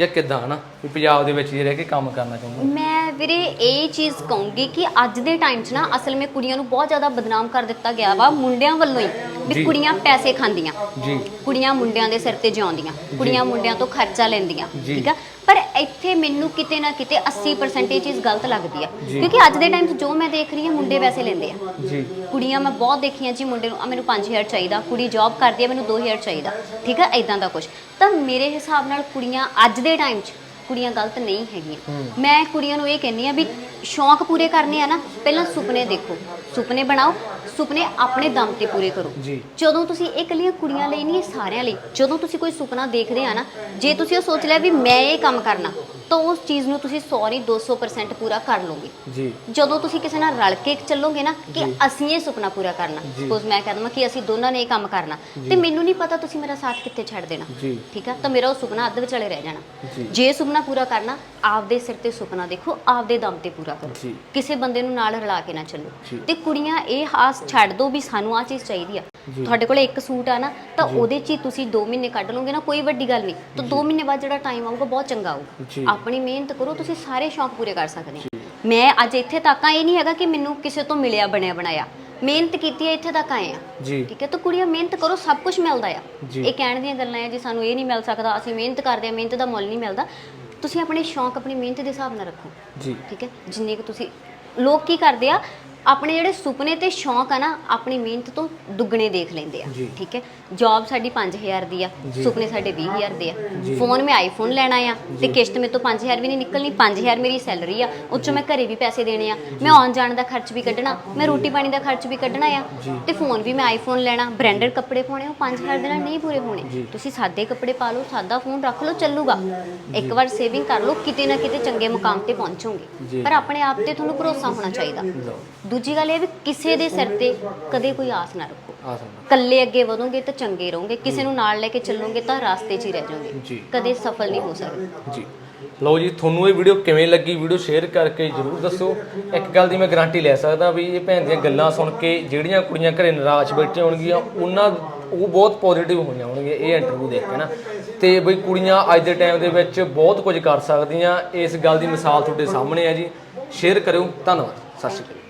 Speaker 2: ਜਾਂ ਕਿੱਦਾਂ ਹਨਾ? ਵੀ ਪੰਜਾਬ ਦੇ ਵਿੱਚ ਇਹ ਰਹਿ ਕੇ ਕੰਮ ਕਰਨਾ ਚਾਹੁੰਦੇ
Speaker 1: ਮੈਂ ਵੀਰੇ ਇਹ ਚੀਜ਼ ਕਹੂੰਗੀ ਕਿ ਅੱਜ ਦੇ ਟਾਈਮ 'ਚ ਨਾ ਅਸਲ ਵਿੱਚ ਕੁੜੀਆਂ ਨੂੰ ਬਹੁਤ ਜ਼ਿਆਦਾ ਬਦਨਾਮ ਕਰ ਦਿੱਤਾ ਗਿਆ ਵਾ ਮੁੰਡਿਆਂ ਵੱਲੋਂ ਹੀ
Speaker 2: ਜੀ।
Speaker 1: ਵੀ ਕੁੜੀਆਂ ਪੈਸੇ ਖਾਂਦੀਆਂ।
Speaker 2: ਜੀ।
Speaker 1: ਕੁੜੀਆਂ ਮੁੰਡਿਆਂ ਦੇ ਸਿਰ ਤੇ ਜਿਉਂਦੀਆਂ। ਕੁੜੀਆਂ ਮੁੰਡਿਆਂ ਤੋਂ ਖਰਚਾ ਲੈਂਦੀਆਂ
Speaker 2: ਜੀ।
Speaker 1: ਠੀਕ ਆ? ਪਰ ਇੱਥੇ ਮੈਨੂੰ ਕਿਤੇ ਨਾ ਕਿਤੇ 80% ਇਹ ਚੀਜ਼ ਗਲਤ ਲੱਗਦੀ ਆ। ਕਿਉਂਕਿ ਅੱਜ ਦੇ ਟਾਈਮ 'ਚ ਜੋ ਮੈਂ ਦੇਖ ਰਹੀ ਹਾਂ ਮੁੰਡੇ ਪੈਸੇ ਲੈਂਦੇ ਆ।
Speaker 2: ਜੀ।
Speaker 1: ਕੁੜੀਆਂ ਮੈਂ ਬਹੁਤ ਦੇਖੀਆਂ ਜੀ ਮੁੰਡੇ ਨੂੰ ਆ ਮੈਨੂੰ 5000 ਚਾਹੀਦਾ ਕੁੜੀ ਜੌਬ ਕਰਦੀ ਆ ਮੈਨੂੰ 2000 ਚਾਹੀਦਾ। ਠੀਕ ਆ ਇਦਾਂ ਦਾ ਕੁਝ ਤਾਂ ਮੇਰੇ ਹਿਸਾਬ ਨਾਲ ਕੁੜੀਆਂ ਅੱਜ ਦੇ ਟਾਈਮ 'ਚ ਕੁੜੀਆਂ ਗਲਤ ਨਹੀਂ ਹੈਗੀਆਂ। ਮੈਂ ਕੁੜੀਆਂ ਨੂੰ ਇਹ ਕਹਿੰਨੀ ਆ ਵੀ ਸ਼ੌਂਕ ਪੂਰੇ ਕਰਨੇ ਆ ਨਾ ਪਹਿਲਾਂ ਸੁਪਨੇ ਦੇਖੋ। ਸੁਪਨੇ ਬਣਾਓ ਸੁਪਨੇ ਆਪਣੇ ਦਮ ਤੇ ਪੂਰੇ ਕਰੋ।
Speaker 2: ਜੀ।
Speaker 1: ਜਦੋਂ ਤੁਸੀਂ ਇਹ ਇਕੱਲੀਆਂ ਕੁੜੀਆਂ ਲਈ ਨਹੀਂ ਇਹ ਸਾਰਿਆਂ ਲਈ ਜਦੋਂ ਤੁਸੀਂ ਕੋਈ ਸੁਪਨਾ ਦੇਖਦੇ ਆ ਨਾ ਜੇ ਤੁਸੀਂ ਉਹ ਸੋਚ ਲਿਆ ਵੀ ਮੈਂ ਇਹ ਕੰਮ ਕਰਨਾ ਤਾਂ ਉਸ ਚੀਜ਼ ਨੂੰ ਤੁਸੀਂ 100 ਨਹੀਂ 200% ਪੂਰਾ ਕਰ ਲਓਗੇ।
Speaker 2: ਜੀ।
Speaker 1: ਜਦੋਂ ਤੁਸੀਂ ਕਿਸੇ ਨਾਲ ਰਲ ਕੇ ਚੱਲੋਗੇ ਨਾ ਕਿ ਅਸੀਂ ਇਹ ਸੁਪਨਾ ਪੂਰਾ ਕਰਨਾ ਸਪੋਜ਼ ਮੈਂ ਕਹਿੰਦਾ ਕਿ ਅਸੀਂ ਦੋਨਾਂ ਨੇ ਇਹ ਕੰਮ ਕਰਨਾ ਤੇ ਮੈਨੂੰ ਨਹੀਂ ਪਤਾ ਤੁਸੀਂ ਮੇਰਾ ਸਾਥ ਕਿੱਥੇ ਛੱਡ ਦੇਣਾ।
Speaker 2: ਜੀ।
Speaker 1: ਠੀਕ ਆ? ਤਾਂ ਮੇਰਾ ਉਹ ਸੁਪਨਾ ਅੱਧ ਵਿਚਾਲੇ ਰਹਿ ਜਾਣਾ।
Speaker 2: ਜੀ।
Speaker 1: ਜੇ ਸੁਪਨਾ ਪੂਰਾ ਕਰਨਾ ਆਪਦੇ ਸਿਰ ਤੇ ਸੁਪਨਾ ਦੇਖੋ ਆਪਦੇ ਦਮ ਤੇ ਪੂਰਾ ਕਰੋ।
Speaker 2: ਜੀ।
Speaker 1: ਕਿਸੇ ਬੰਦੇ ਨੂੰ ਨਾਲ ਰਲਾ ਕੇ ਨਾ। ਚੱਲੋ। ਤੇ ਕੁੜੀਆਂ ਇਹ ਹਾਸ ਛੱਡ ਦੋ ਵੀ ਸਾਨੂੰ ਆ ਚੀਜ਼ ਚਾਹੀਦੀ ਆ। ਤੁਹਾਡੇ ਕੋਲ ਇੱਕ ਸੂਟ ਆ ਨਾ ਤਾਂ ਉਹਦੇ 'ਚ ਹੀ ਤੁਸੀਂ 2 ਮਹੀਨੇ ਕੱਢ ਲਓਗੇ ਨਾ ਕੋਈ ਵੱਡੀ ਗੱਲ ਨਹੀਂ। ਤਾਂ 2 ਮਹੀਨੇ ਬਾਅਦ ਜਿਹੜਾ ਟਾਈਮ ਆਊਗਾ ਬਹੁਤ ਚੰਗਾ। ਆਊਗਾ। ਆਪਣੀ ਮਿਹਨਤ ਕਰੋ ਤੁਸੀਂ ਸਾਰੇ ਸ਼ੌਂਕ ਪੂਰੇ ਕਰ ਸਕਦੇ ਹੋ ਮੈਂ ਅੱਜ ਇੱਥੇ ਤੱਕ ਆ ਇਹ ਨਹੀਂ ਹੈਗਾ ਕਿ ਮੈਨੂੰ ਕਿਸੇ ਤੋਂ ਮਿਲਿਆ ਬਣਿਆ ਬਣਾਇਆ। ਮਿਹਨਤ ਕੀਤੀ ਹੈ ਇੱਥੇ ਤੱਕ ਆਏ ਆ।
Speaker 2: ਜੀ।
Speaker 1: ਠੀਕ ਹੈ ਤਾਂ ਕੁੜੀਆਂ ਮਿਹਨਤ ਕਰੋ ਸਭ ਕੁਝ ਮਿਲਦਾ ਆ। ਇਹ ਕਹਿਣ ਦੀਆਂ ਗੱਲਾਂ ਆ ਜੀ ਸਾਨੂੰ ਇਹ ਨਹੀਂ ਮਿਲ ਸਕਦਾ ਅਸੀਂ ਮਿਹਨਤ ਕਰਦੇ ਆ ਮਿਹਨਤ ਦਾ ਮੁੱਲ ਨਹੀਂ ਮਿਲਦਾ। ਤੁਸੀਂ ਆਪਣੇ ਸ਼ੌਂਕ ਆਪਣੀ ਮਿਹਨਤ ਦੇ ਹਿਸਾਬ ਨਾਲ ਰੱਖੋ।
Speaker 2: ਜੀ।
Speaker 1: ਠੀਕ ਹੈ? ਜਿੰਨੇ ਕੁ ਤੁਸੀਂ ਲੋਕ ਕੀ ਕਰਦੇ ਆ? ਆਪਣੇ ਜਿਹੜੇ ਸੁਪਨੇ ਤੇ ਸ਼ੌਂਕ ਆ ਨਾ ਆਪਣੀ ਮਿਹਨਤ ਤੋਂ ਦੁੱਗਣੇ ਦੇਖ ਲੈਂਦੇ ਆ
Speaker 2: ਜੀ।
Speaker 1: ਠੀਕ ਹੈ? ਜੌਬ ਸਾਡੀ 5000 ਦੀ ਆ
Speaker 2: ਜੀ।
Speaker 1: ਸੁਪਨੇ ਸਾਡੇ 20000 ਦੇ
Speaker 2: ਜੀ।
Speaker 1: ਆ ਫੋਨ ਮੈਂ ਆਈਫੋਨ ਲੈਣਾ ਆ ਤੇ ਕਿਸ਼ਤ ਮੇਰੇ ਤੋਂ 5000 ਵੀ ਨਹੀਂ ਨਿਕਲਣੀ 5000 ਮੇਰੀ ਸੈਲਰੀ ਆ। ਉਹ 'ਚੋਂ ਮੈਂ ਘਰੇ ਵੀ ਪੈਸੇ ਦੇਣੇ ਆ। ਮੈਂ ਆਉਣ ਜਾਣ ਦਾ ਖਰਚ ਵੀ ਕੱਢਣਾ ਮੈਂ ਰੋਟੀ ਪਾਣੀ ਦਾ ਖਰਚ ਵੀ ਕੱਢਣਾ ਆ। ਤੇ ਫੋਨ ਵੀ ਮੈਂ ਆਈਫੋਨ ਲੈਣਾ ਬ੍ਰਾਂਡਡ ਕੱਪੜੇ ਪਾਉਣੇ ਉਹ 5000 ਦੇ ਨਾਲ ਨਹੀਂ ਪੂਰੇ ਹੋਣੇ। ਤੁਸੀਂ ਸਾਦੇ ਕੱਪੜੇ ਪਾ ਲਓ ਸਾਦਾ ਫੋਨ ਰੱਖ ਲਓ ਚੱਲੂਗਾ। ਇੱਕ ਵਾਰ ਸੇਵਿੰਗ ਕਰ ਲਓ ਕਿਤੇ ਨਾ ਕਿਤੇ ਚੰਗੇ ਮੁਕਾਮ ਤੇ
Speaker 2: ਜੀ।
Speaker 1: ਪਹੁੰਚੋਗੇ ਪਰ ਆਪਣੇ ਆਪ ਤੇ ਤੁਹਾਨੂੰ ਭਰੋਸਾ ਹੋਣਾ ਚਾਹੀਦਾ।
Speaker 2: ਲਓ।
Speaker 1: ਦੂਜੀ ਗੱਲ ਇਹ ਵੀ ਕਿਸੇ ਦੇ ਸਿਰ ਤੇ ਕਦੇ ਕੋਈ ਆਸ ਨਾ ਰੱਖੋ।
Speaker 2: ਆ ਸਕਦਾ
Speaker 1: ਕੱਲੇ ਅੱਗੇ ਵਧੋਗੇ ਤਾਂ ਚੰਗੇ ਰਹੋਗੇ ਕਿਸੇ ਨੂੰ ਨਾਲ ਲੈ ਕੇ ਚੱਲੋਗੇ ਤਾਂ ਰਾਸਤੇ 'ਚ ਹੀ ਰਹਿ। ਜਾਓਗੇ। ਕਦੇ ਸਫਲ ਨਹੀਂ ਹੋ ਸਕਦੇ।
Speaker 2: ਜੀ। ਲਓ ਜੀ ਤੁਹਾਨੂੰ ਇਹ ਵੀਡੀਓ ਕਿਵੇਂ ਲੱਗੀ ਵੀਡੀਓ ਸ਼ੇਅਰ ਕਰਕੇ ਜਰੂਰ ਦੱਸੋ। ਇੱਕ ਗੱਲ ਦੀ ਮੈਂ ਗਾਰੰਟੀ ਲੈ ਸਕਦਾ ਵੀ ਇਹ ਭੈਣ ਦੀਆਂ ਗੱਲਾਂ ਸੁਣ ਕੇ ਜਿਹੜੀਆਂ ਕੁੜੀਆਂ ਘਰੇ ਨਿਰਾਸ਼ ਬੈਠੀਆਂ ਹੋਣਗੀਆਂ ਉਹਨਾਂ ਉਹ ਬਹੁਤ ਪੋਜ਼ਿਟਿਵ ਹੋਈਆਂ ਹੋਣਗੀਆਂ ਇਹ ਇੰਟਰਵਿਊ ਦੇਖ ਕੇ ਨਾ। ਤੇ ਬਈ ਕੁੜੀਆਂ ਅੱਜ ਦੇ ਟਾਈਮ ਦੇ ਵਿੱਚ ਬਹੁਤ ਕੁਝ ਕਰ ਸਕਦੀਆਂ। ਇਸ ਗੱਲ ਦੀ ਮਿਸਾਲ ਤੁਹਾਡੇ ਸਾਹਮਣੇ ਹੈ ਜੀ। ਸ਼ੇਅਰ ਕਰਿਓ। ਧੰਨਵਾਦ। ਸਤਿ ਸ਼੍ਰੀ ਅਕਾਲ।